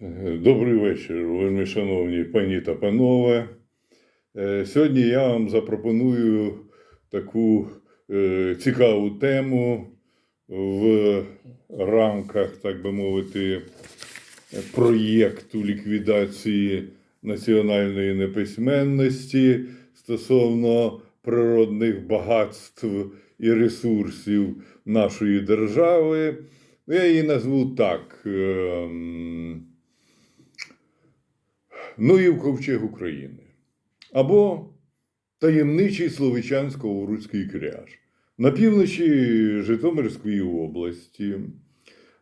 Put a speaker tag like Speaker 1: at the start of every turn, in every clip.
Speaker 1: Добрий вечір, вельми шановні пані та панове. Е, Сьогодні я вам запропоную таку е, цікаву тему в рамках, так би мовити, проєкту ліквідації національної неписьменності стосовно природних багатств і ресурсів нашої держави. Ну, Я її назву так. Ем, Ноїв ковчег України. Або таємничий Словичансько-Уруцький кряж на півночі Житомирської області,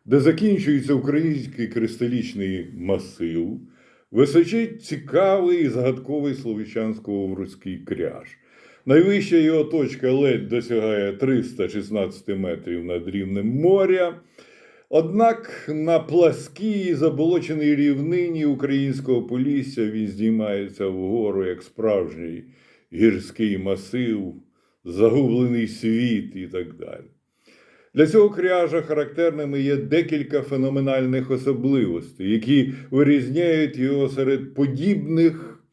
Speaker 1: де закінчується український кристалічний масив, височить цікавий і загадковий Словичансько-Уруцький кряж. Найвища його точка ледь досягає 316 метрів над рівнем моря. Однак на пласкій заболоченій рівнині українського полісся він здіймається вгору як справжній гірський масив, загублений світ і так далі. Для цього кряжа характерними є декілька феноменальних особливостей, які вирізняють його серед подібних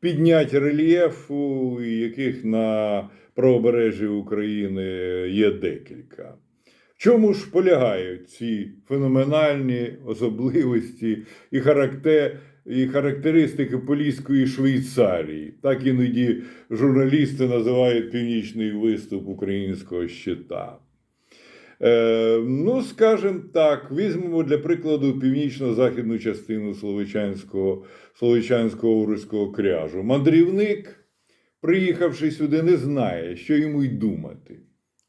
Speaker 1: піднять рельєфу, яких на правобережжі України є декілька. Чому ж полягають ці феноменальні особливості і, характер, і характеристики Поліської Швейцарії? Так іноді журналісти називають північний виступ українського щита. Е, ну, скажімо так, візьмемо для прикладу північно-західну частину Словичанського, Словичанського Уруського кряжу. Мандрівник, приїхавши сюди, не знає, що йому й думати,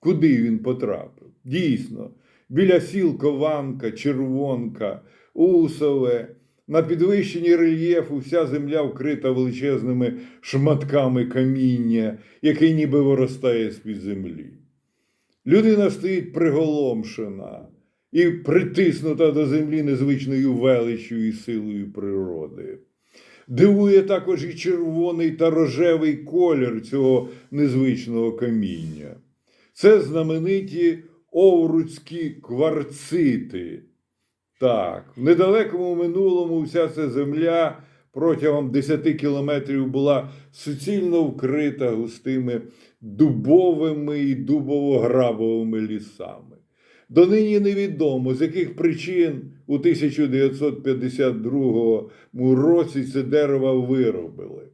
Speaker 1: куди він потрапив. Дійсно, біля сіл Кованка, Червонка, Усове, на підвищенні рельєфу вся земля вкрита величезними шматками каміння, яке ніби виростає з-під землі. Людина стоїть приголомшена і притиснута до землі незвичною величчю і силою природи. Дивує також і червоний та рожевий колір цього незвичного каміння. Це знамениті овруцькі кварцити. Так, в недалекому минулому вся ця земля протягом 10 кілометрів була суцільно вкрита густими дубовими і дубово-грабовими лісами. Донині невідомо, з яких причин у 1952 році це дерево виробили.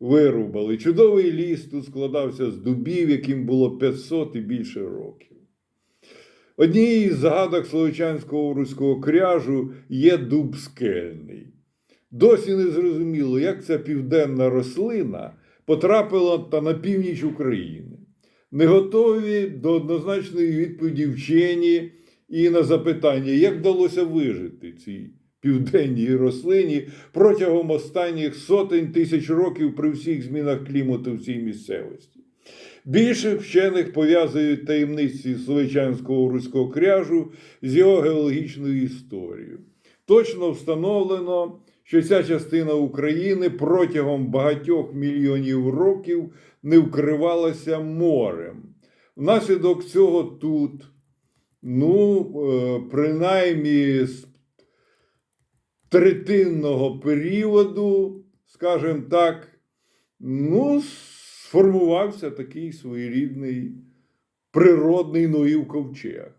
Speaker 1: Вирубали. Чудовий ліс тут складався з дубів, яким було 500 і більше років. Однією із загадок Словичанського руського кряжу є дуб скельний. Досі не зрозуміло, як ця південна рослина потрапила та на північ України. Не готові до однозначної відповіді вчені і на запитання, як вдалося вижити цій південній рослині протягом останніх сотень тисяч років при всіх змінах клімату в цій місцевості. Більше вчених пов'язують таємниці Словичанського руського кряжу з його геологічною історією. Точно встановлено, що ця частина України протягом багатьох мільйонів років не вкривалася морем. Внаслідок цього тут, ну, е, принаймні з третинного періоду, скажімо так, ну, сформувався такий своєрідний природний Ноїв ковчег.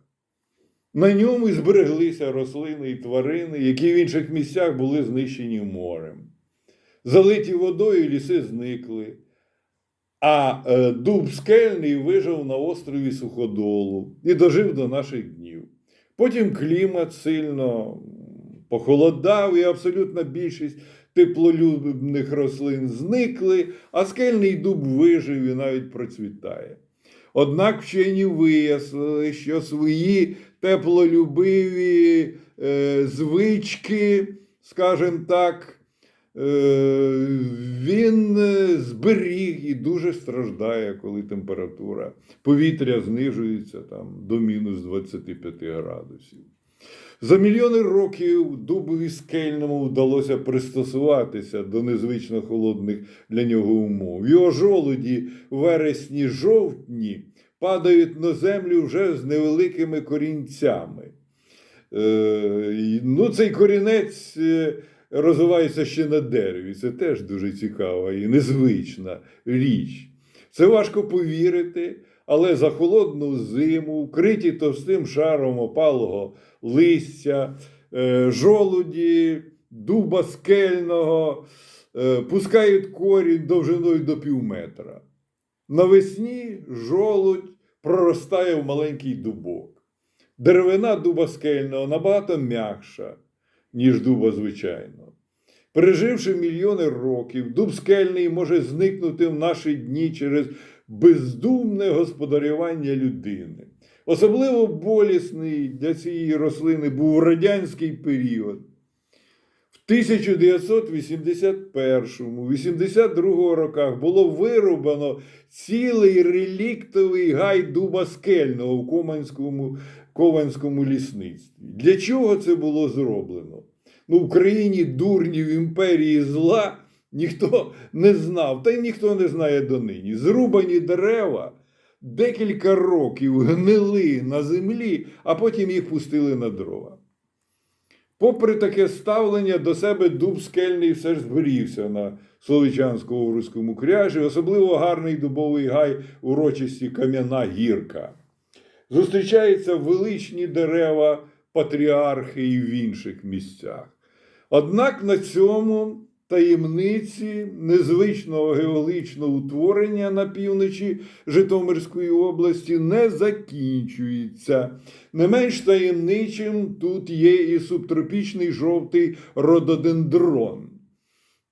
Speaker 1: На ньому і збереглися рослини і тварини, які в інших місцях були знищені морем. Залиті водою ліси зникли, а е, дуб скельний вижив на острові Суходолу і дожив до наших днів. Потім клімат сильно похолодав, і абсолютна більшість теплолюбних рослин зникли, а скельний дуб вижив і навіть процвітає. Однак вчені вияснили, що свої теплолюбиві е, звички, скажімо так, е, він е, зберіг і дуже страждає, коли температура повітря знижується там, до мінус 25 градусів. За мільйони років дубові скельному вдалося пристосуватися до незвично холодних для нього умов. Його жолуді вересні-жовтні падають на землю вже з невеликими корінцями. Е, Ну, цей корінець е, розвивається ще на дереві. Це теж дуже цікава і незвична річ. Це важко повірити, але за холодну зиму, вкриті товстим шаром опалого листя, е, жолуді, дуба скельного, е, пускають корінь довжиною до півметра. Навесні жолудь проростає в маленький дубок. Деревина дуба скельного набагато м'якша, ніж дуба звичайного. Переживши мільйони років, дуб скельний може зникнути в наші дні через бездумне господарювання людини. Особливо болісний для цієї рослини був радянський період. В 1981-82 роках було вирубано цілий реліктовий гай дуба скельного в Команському, Кованському лісництві. Для чого це було зроблено? Ну, в країні дурнів імперії зла ніхто не знав, та й ніхто не знає донині. Зрубані дерева декілька років гнили на землі, а потім їх пустили на дрова. Попри таке ставлення до себе дуб скельний все ж зберігся на Словичансько-Овруському кряжі, особливо гарний дубовий гай урочисті Кам'яна гірка. Зустрічаються величні дерева, патріархи і в інших місцях. Однак на цьому таємниці незвичного геологічного утворення на півночі Житомирської області не закінчується. Не менш таємничим тут є і субтропічний жовтий рододендрон.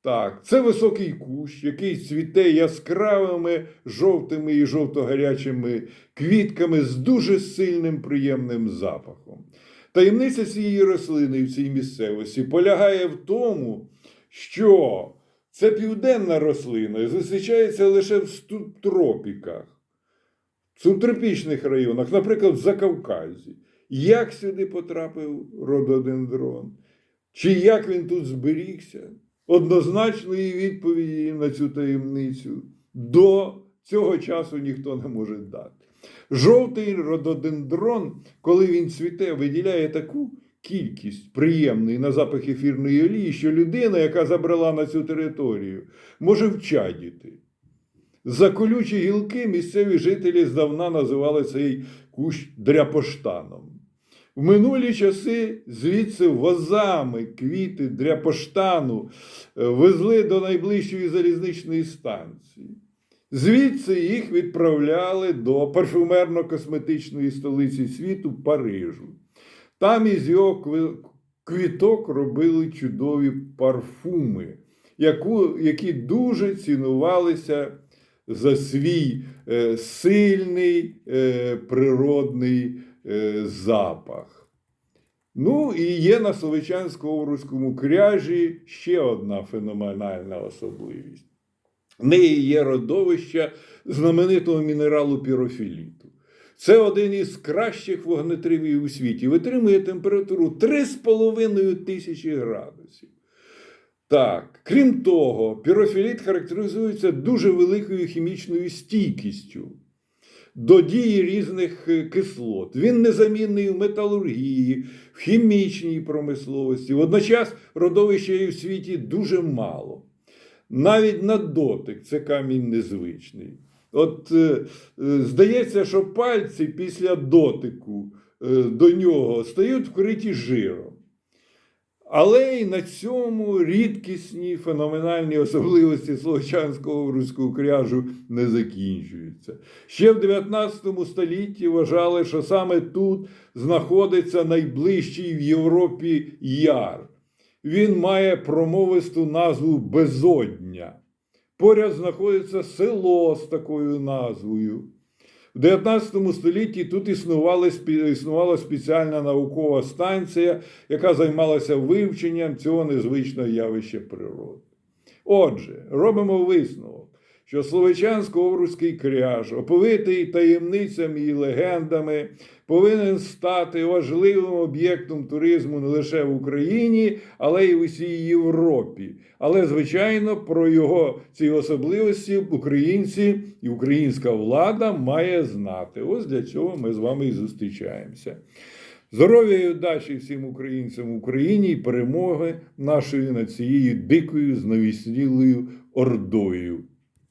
Speaker 1: Так, це високий кущ, який цвіте яскравими жовтими і жовто-гарячими квітками з дуже сильним приємним запахом. Таємниця цієї рослини в цій місцевості полягає в тому, що це південна рослина і зустрічається лише в субтропіках, в субтропічних районах, наприклад, в Закавказі. Як сюди потрапив рододендрон? Чи як він тут зберігся? Однозначної відповіді на цю таємницю до цього часу ніхто не може дати. Жовтий рододендрон, коли він цвіте, виділяє таку кількість приємної на запах ефірної олії, що людина, яка забрала на цю територію, може вчадіти. За колючі гілки місцеві жителі здавна називали цей кущ дряпоштаном. В минулі часи звідси возами квіти дряпоштану е, везли до найближчої залізничної станції. Звідси їх відправляли до парфюмерно-косметичної столиці світу Парижу. Там із його квіток робили чудові парфуми, яку, які дуже цінувалися за свій е, сильний е, природний е, запах. Ну і є на Словичансько-Овруцькому кряжі ще одна феноменальна особливість. В неї є родовище знаменитого мінералу пірофіліту. Це один із кращих вогнетривів у світі. Витримує температуру 3,5 тисячі градусів. Так, крім того, пірофіліт характеризується дуже великою хімічною стійкістю до дії різних е, кислот. Він незамінний в металургії, в хімічній промисловості. Водночас родовища є в світі дуже мало. Навіть на дотик це камінь незвичний. От е, е, здається, що пальці після дотику е, до нього стають вкриті жиром. Але й на цьому рідкісні феноменальні особливості Словачанського руського кряжу не закінчуються. Ще в 19 столітті вважали, що саме тут знаходиться найближчий в Європі яр. Він має промовисту назву Безодня. Поряд знаходиться село з такою назвою. В 19 столітті тут існувала, існувала спеціальна наукова станція, яка займалася вивченням цього незвичного явища природи. Отже, робимо висновок, що Словичансько-Овруцький кряж, оповитий таємницями і легендами, повинен стати важливим об'єктом туризму не лише в Україні, але й в усій Європі. Але, звичайно, про його ці особливості українці і українська влада має знати. Ось для цього ми з вами і зустрічаємося. Здоров'я і удачі всім українцям в Україні і перемоги нашої над цією дикою знавіснілою ордою.